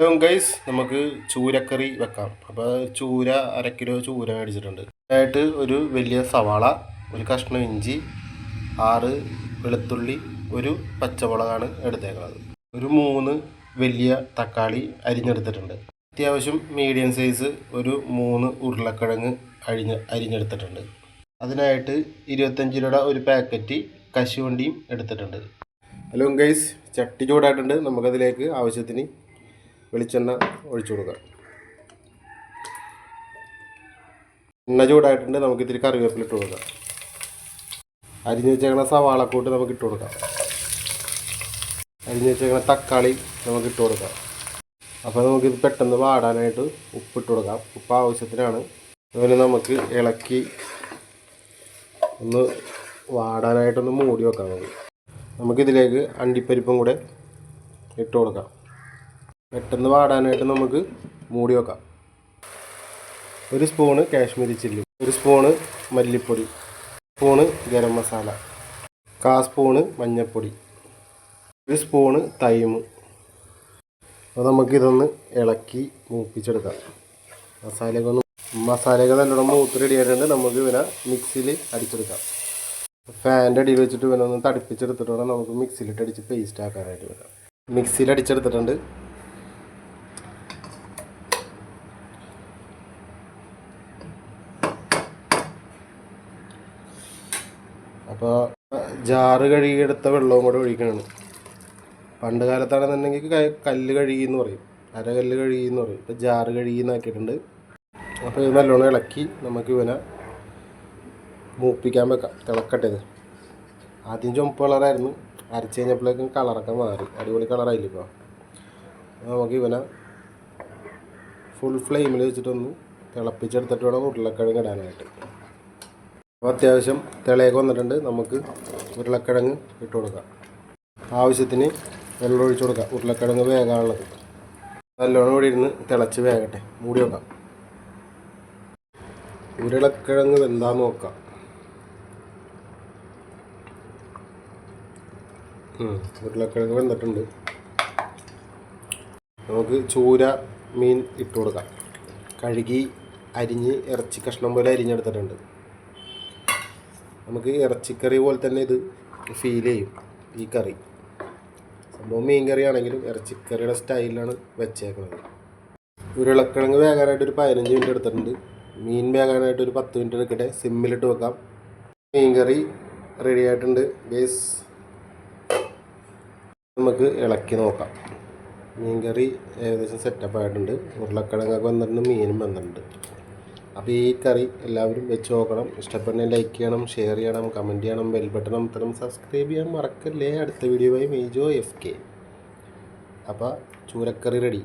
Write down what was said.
Hello guys നമുക്ക് ചൂരക്കറി വെക്കാം. അപ്പോൾ ചൂര അര കിലോ ചൂര മേടിച്ചിട്ടുണ്ട്. ആയിട്ട് ഒരു വലിയ സവാള ഒരു കഷ്ണം ഇഞ്ചി ആറ് വെളുത്തുള്ളി ഒരു പച്ചമുളകാണ് എടുത്തേക്കുന്നത്. ഒരു മൂന്ന് വലിയ തക്കാളി അരിഞ്ഞെടുത്തിട്ടുണ്ട്. അത്യാവശ്യം മീഡിയം സൈസ് ഒരു മൂന്ന് ഉരുളക്കിഴങ്ങ് അഴിഞ്ഞ അരിഞ്ഞെടുത്തിട്ടുണ്ട്. അതിനായിട്ട് ഇരുപത്തഞ്ച് രൂപയുടെ ഒരു പാക്കറ്റ് കശുവണ്ടിയും എടുത്തിട്ടുണ്ട്. ഹലോ ഗൈസ് ചട്ടി ചൂടായിട്ടുണ്ട്. നമുക്കതിലേക്ക് ആവശ്യത്തിന് വെളിച്ചെണ്ണ ഒഴിച്ചു കൊടുക്കുക. എണ്ണ ചൂടായിട്ടുണ്ട് നമുക്ക് ഇത്തിരി കറിവേപ്പില ഇട്ട് കൊടുക്കാം. അരിഞ്ഞ് വെച്ചേക്കണ സവാളക്കൂട്ട് നമുക്ക് ഇട്ട് കൊടുക്കാം. അരിഞ്ഞ് വെച്ചേക്കണ തക്കാളി നമുക്ക് ഇട്ട് കൊടുക്കാം. അപ്പോൾ നമുക്കിത് പെട്ടെന്ന് വാടാനായിട്ട് ഉപ്പിട്ട് കൊടുക്കാം. ഉപ്പ് ആവശ്യത്തിനാണ്. അതുപോലെ നമുക്ക് ഇളക്കി ഒന്ന് വാടാനായിട്ടൊന്ന് മൂടി വെക്കാം നമുക്ക്. നമുക്കിതിലേക്ക് അണ്ടിപ്പരിപ്പും കൂടെ ഇട്ട് കൊടുക്കാം. പെട്ടെന്ന് വാടാനായിട്ട് നമുക്ക് മൂടി വെക്കാം. ഒരു സ്പൂണ് കാശ്മീരി ചില്ലി ഒരു സ്പൂണ് മല്ലിപ്പൊടി സ്പൂണ് ഗരം മസാല കാ സ്പൂണ് മഞ്ഞൾപ്പൊടി ഒരു സ്പൂണ് തൈമ് അപ്പോൾ നമുക്കിതൊന്ന് ഇളക്കി മൂപ്പിച്ചെടുക്കാം. മസാലകളൊന്നും മസാലകൾ മസാലയൊക്കെ നല്ലോണം മൂത്ത് റെഡി ആയിട്ടുണ്ട്. നമുക്ക് ഇവനെ മിക്സിയിൽ അടിച്ചെടുക്കാം. ഫാന്റെ അടിയിൽ വെച്ചിട്ട് ഇവനൊന്ന് തടിപ്പിച്ചെടുത്തിട്ട് വേണം നമുക്ക് മിക്സിയിലിട്ട് അടിച്ച് പേസ്റ്റ് ആക്കാനായിട്ട് വരാം മിക്സിയിൽ അടിച്ചെടുത്തിട്ടുണ്ട്. അപ്പോൾ ജാറ് കഴുകിയെടുത്ത വെള്ളവും കൂടെ ഒഴിക്കണം പണ്ട് കാലത്താണെന്നുണ്ടെങ്കിൽ കല്ല് കഴുകി എന്ന് പറയും. അരകല്ല് കഴുകി എന്ന് പറയും. ഇപ്പോൾ ജാറ് കഴുകി എന്നാക്കിയിട്ടുണ്ട് അപ്പോൾ ഇത് നല്ലോണം ഇളക്കി നമുക്ക് ഇവനെ മൂപ്പിക്കാൻ വെക്കാം. തിളക്കട്ടെ ആദ്യം ചുമപ്പ് കളറായിരുന്നു. അരച്ച് കഴിഞ്ഞപ്പോഴേക്കും കളറൊക്കെ മാറി. അടിപൊളി കളറായില്ല ഇപ്പോൾ നമുക്ക് ഇവനെ ഫുൾ ഫ്ലെയിമിൽ വെച്ചിട്ടൊന്ന് തിളപ്പിച്ചെടുത്തിട്ട് വേണം ഉരുളക്കിഴങ്ങ് ഇടാനായിട്ട്. അത്യാവശ്യം തിളയൊക്കെ വന്നിട്ടുണ്ട്. നമുക്ക് ഉരുളക്കിഴങ്ങ് ഇട്ട് കൊടുക്കാം. ആവശ്യത്തിന് വെള്ളം ഒഴിച്ച് കൊടുക്കാം. ഉരുളക്കിഴങ്ങ് വേകാനുള്ളത്. നല്ലോണം കൂടി ഇരുന്ന് തിളച്ച് വേകട്ടെ. മൂടി വെക്കാം. ഉരുളക്കിഴങ്ങ് വെന്താന്ന് നോക്കാം. ഉരുളക്കിഴങ്ങ് വെന്തിട്ടുണ്ട്. നമുക്ക് ചൂര മീൻ ഇട്ട് കൊടുക്കാം. കഴുകി അരിഞ്ഞ് ഇറച്ചി കഷ്ണം പോലെ അരിഞ്ഞെടുത്തിട്ടുണ്ട്. നമുക്ക് ഇറച്ചിക്കറി പോലെ തന്നെ ഇത് ഫീൽ ചെയ്യും ഈ കറി. സംഭവം മീൻ കറി ആണെങ്കിലും ഇറച്ചിക്കറിയുടെ സ്റ്റൈലിലാണ് വെച്ചേക്കുന്നത് ഉരുളക്കിഴങ്ങ് വേകാനായിട്ട് ഒരു പതിനഞ്ച് മിനിറ്റ് എടുത്തിട്ടുണ്ട്. മീൻ വേകാനായിട്ട് ഒരു പത്ത് മിനിറ്റ് എടുക്കട്ടെ. സിമ്മിലിട്ട് വെക്കാം. മീൻ കറി റെഡി ആയിട്ടുണ്ട്. ബേസ് നമുക്ക് ഇളക്കി നോക്കാം. മീൻ കറി ഏകദേശം സെറ്റപ്പ് ആയിട്ടുണ്ട്. ഉരുളക്കിഴങ്ങൊക്കെ വന്നിട്ടുണ്ട് മീനും വന്നിട്ടുണ്ട്. അപ്പോൾ ഈ കറി എല്ലാവരും വെച്ച് നോക്കണം. ഇഷ്ടപ്പെടുന്ന ലൈക്ക് ചെയ്യണം ഷെയർ ചെയ്യണം കമന്റ് ചെയ്യണം ബെൽ ബട്ടൺ അമർത്തണം സബ്സ്ക്രൈബ് ചെയ്യാൻ മറക്കല്ലേ. അടുത്ത വീഡിയോ വീഡിയോയുമായി മേജോ എഫ് കെ അപ്പോൾ ചൂരക്കറി റെഡി